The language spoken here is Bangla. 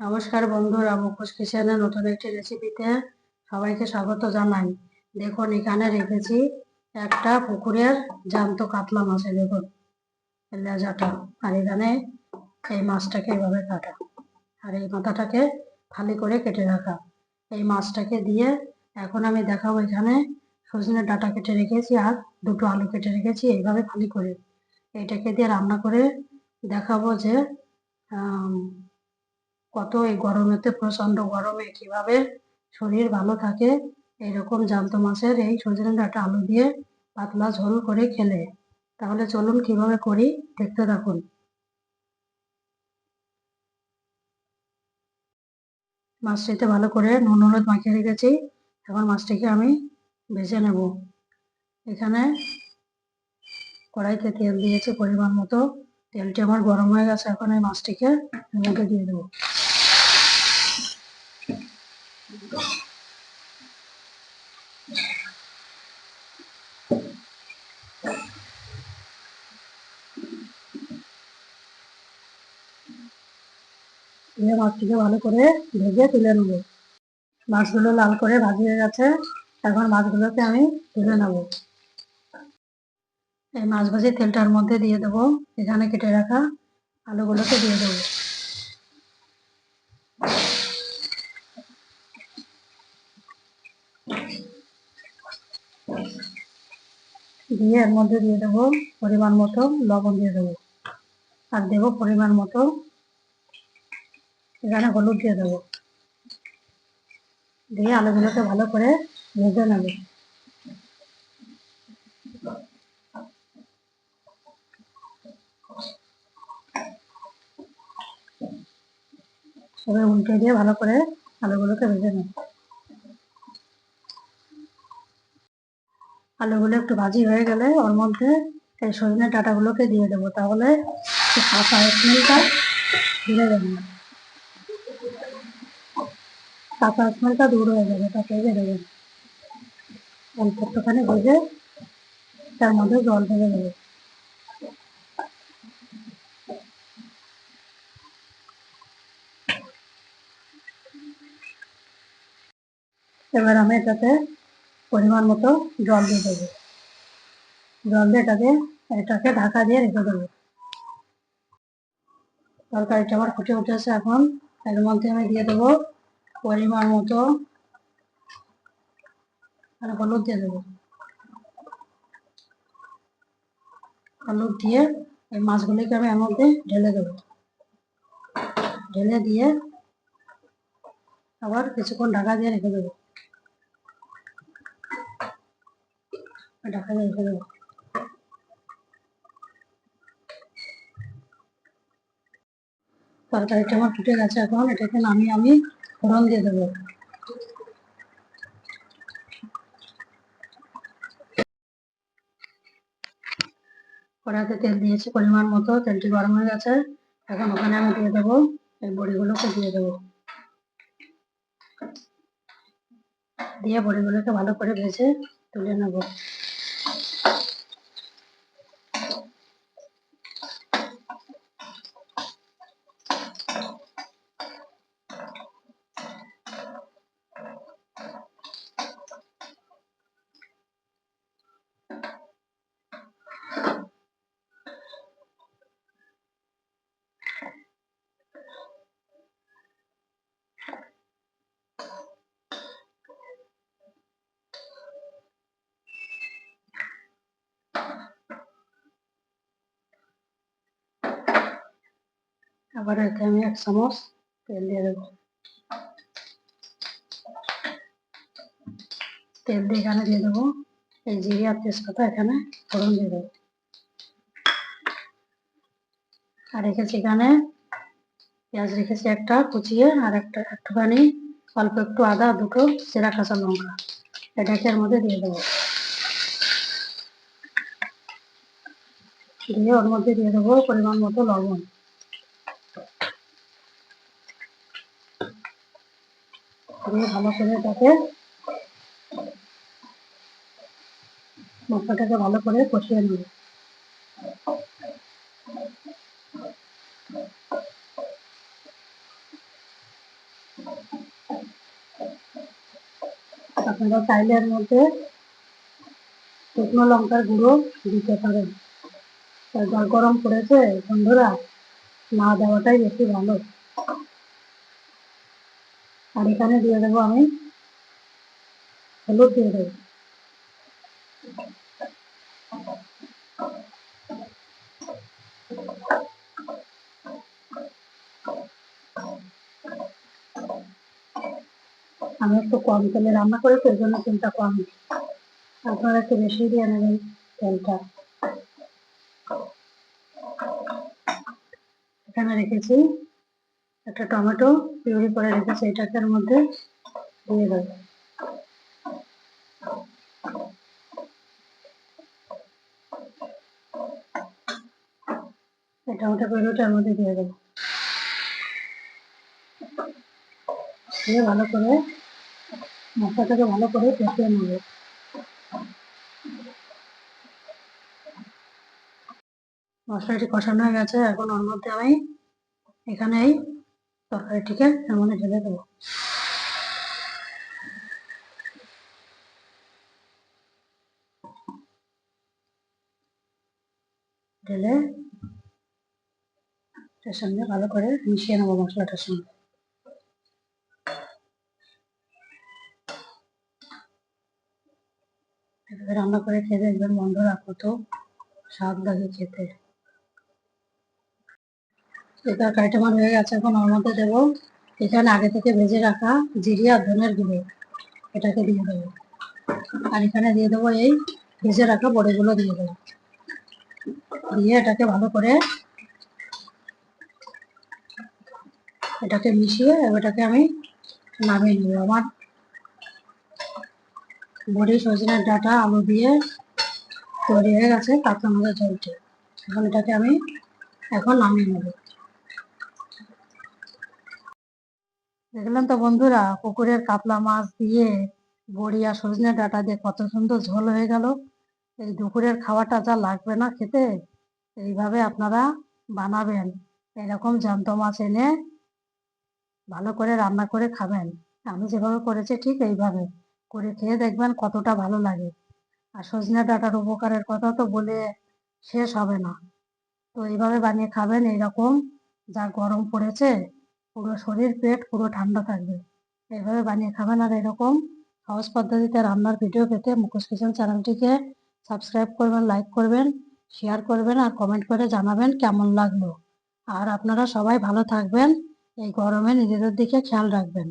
নমস্কার বন্ধুরা মুখোশ কিচেনে নতুন একটি রেসিপিতে সবাইকে স্বাগত জানাই। দেখুন, এখানে রেখেছি একটা পুকুরের জ্যান্ত কাতলা মাছে দেখুন, লেজাটা। আর এখানে এই মাছটাকে এভাবে কাটা। আর এই মাথাটাকে ফালি করে কেটে রাখা। এই মাছটাকে দিয়ে এখন আমি দেখাবো এখানে সজনের ডাটা কেটে রেখেছি আর দুটো আলু কেটে রেখেছি, এইভাবে ফালি করে। এইটাকে দিয়ে রান্না করে দেখাবো যে কত এই গরমেতে প্রচণ্ড গরমে কীভাবে শরীর ভালো থাকে, এইরকম জ্যান্ত মাছের এই সজনে ডাঁটা আলু দিয়ে পাতলা ঝোল করে খেলে। তাহলে চলুন কীভাবে করি, দেখতে থাকুন। মাছটিতে ভালো করে নুন হলুদ মাখিয়ে রেখেছি, এখন মাছটিকে আমি ভেজে নেব। এখানে কড়াইতে তেল দিয়েছি পরিমাণ মতো। তেলটি আমার গরম হয়ে গেছে, এখন এই মাছটিকে মধ্যে দিয়ে দেবো দিয়ে মাছটিকে ভালো করে ভেজে তুলে নেব। মাছগুলো লাল করে ভাজি হয়ে গেছে, এখন মাছগুলোকে আমি তুলে নেব। এই মাছ ভাজি তেলটার মধ্যে দিয়ে দেবো, এখানে কেটে রাখা আলুগুলোকে দিয়ে দেবো। দিয়ে এর মধ্যে দিয়ে দেবো পরিমাণ মতো লবণ দিয়ে দেবো। আর দেবো পরিমাণ মতো এখানে হলুদ দিয়ে দেবো। দিয়ে আলুগুলোকে ভালো করে ভেজে নেবে। সবাই উল্টে দিয়ে ভালো করে আলুগুলোকে ভেজে নেবে। আলুগুলো একটু ভাজি হয়ে গেলে ওর মধ্যে এই সজনে ডাঁটাগুলোকে দিয়ে দেবো। তাহলে কাঁচা স্মেলটা ধরে যাবে না কাঁচা স্মেলটা দূর হয়ে যাবে তা ভেজে দেবেন অল্প একটুখানি ভেজে তার মধ্যে জল ঢেলে দেবে। এবার আমি এটাতে পরিমাণ মতো জল দিয়ে দেবো। জল দিয়ে এটাকে এটাকে ঢাকা দিয়ে রেখে দেবো। তরকারিটা আমার ফুটে উঠেছে এখন। এর মধ্যে আমি দিয়ে দেবো পরিমাণ মতো আর হলুদ দিয়ে দেবো। হলুদ দিয়ে এই মাছগুলিকে আমি এর মধ্যে ঢেলে দেবো। ঢেলে দিয়ে আবার কিছুক্ষণ ঢাকা দিয়ে রেখে দেবো। ঢাকা দিয়ে রেখে দেবো। তরকারিটা আমার ফুটে গেছে এখন এটাকে নামিয়ে আমি ফোড়ন দিয়ে দেবো। কড়াইতে তেল দিয়েছি পরিমাণ মতো, তেলটি গরম হয়ে গেছে। এখন ওখানে আমি দিয়ে দেবো, এই বড়িগুলোকে দিয়ে দেবো। দিয়ে বড়িগুলোকে ভালো করে ভেজে তুলে নেব। আবার এতে আমি এক চামচ তেল দিয়ে দেবো তেল দিয়ে এখানে দিয়ে দেবো এই জিরে তেজপাতা এখানে ফোড়ন দিয়ে দেবো আর রেখেছি এখানে পেঁয়াজ রেখেছি একটা কুচিয়ে আর একটা একটুখানি অল্প একটু আদা দুটো সেরা কাঁচা লঙ্কা এটাকে এর মধ্যে দিয়ে দেবো দিয়ে ওর মধ্যে দিয়ে দেবো পরিমাণ মতো লবণ তুমি ভালো করে মশলাটাকে ভালো করে কষিয়ে নেবে আপনারা চাইলের মধ্যে শুকনো লঙ্কার গুঁড়ো দিতে পারেন। যা গরম পড়েছে, বন্ধুরা, না দেওয়াটাই বেশি ভালো। আর এখানে দিয়ে দেবো, আমি হলুদ দিয়ে দেবো আমি একটু কম তেলে রান্না করি তো জন্য তেলটা কম। আপনারা একটু বেশি দিয়ে নেবেন তেলটা এখানে রেখেছি একটা টমেটো পিউরি করে রেখেছি এটাকে এর মধ্যে দিয়ে দেবো। এই টমেটো পিউরিটা এর মধ্যে দিয়ে দেবো। দিয়ে ভালো করে মশলাটাকে ভালো করে কষিয়ে নেব। মশলাটি কষানো হয়ে গেছে, এখন ওর মধ্যে আমি এখানে এই তরকারিটিকে এর মধ্যে ঢেলে দেবো। ঢেলে এটার সঙ্গে ভালো করে মিশিয়ে নেব মশলাটার সঙ্গে। রান্না করে খেয়ে দেখবেন বন্ধুরা কত স্বাদ লাগে খেতে। এই তরকারিটা হয়ে গেছে এখন ওর মধ্যে দেবো। এখানে আগে থেকে ভেজে রাখা জিরি আর ধনের গুঁড়ো। এটাকে দিয়ে দেবো। আর এখানে দিয়ে দেবো এই ভেজে রাখা বড়িগুলো দিয়ে দেবো। দিয়ে এটাকে ভালো করে এটাকে মিশিয়ে এটাকে আমি নামিয়ে নেব। আমার বড়ি সজনের ডাটা, আলু দিয়ে তৈরি হয়ে গেছে কাতলা মাছের ঝোলটি এখন এটাকে আমি এখন নামিয়ে নেব। দেখলেন তো বন্ধুরা পুকুরের কাতলা মাছ দিয়ে বড়ি আর সজনে ডাটা দিয়ে কত সুন্দর ঝোল হয়ে গেল। এই দুপুরের খাওয়াটা যা লাগবে না খেতে, এইভাবে আপনারা বানাবেন। এরকম জ্যান্ত মাছ এনে ভালো করে রান্না করে খাবেন। আমি যেভাবে করেছি ঠিক এইভাবে। করে খেয়ে দেখবেন কতটা ভালো লাগে। আর সজনে ডাটার উপকারের কথা তো বলে শেষ হবে না। তো এইভাবে বানিয়ে খাবেন, এইরকম যা গরম পড়েছে পুরো শরীর, পেট পুরো ঠান্ডা থাকবে। এইভাবে বানিয়ে খাবেন আর এরকম সহজ পদ্ধতিতে রান্নার ভিডিও পেতে মুখোশ কিচেন চ্যানেলটিকে সাবস্ক্রাইব করবেন লাইক করবেন শেয়ার করবেন আর কমেন্ট করে জানাবেন কেমন লাগল। আর আপনারা সবাই ভালো থাকবেন, এই গরমে নিজেদের দিকে খেয়াল রাখবেন।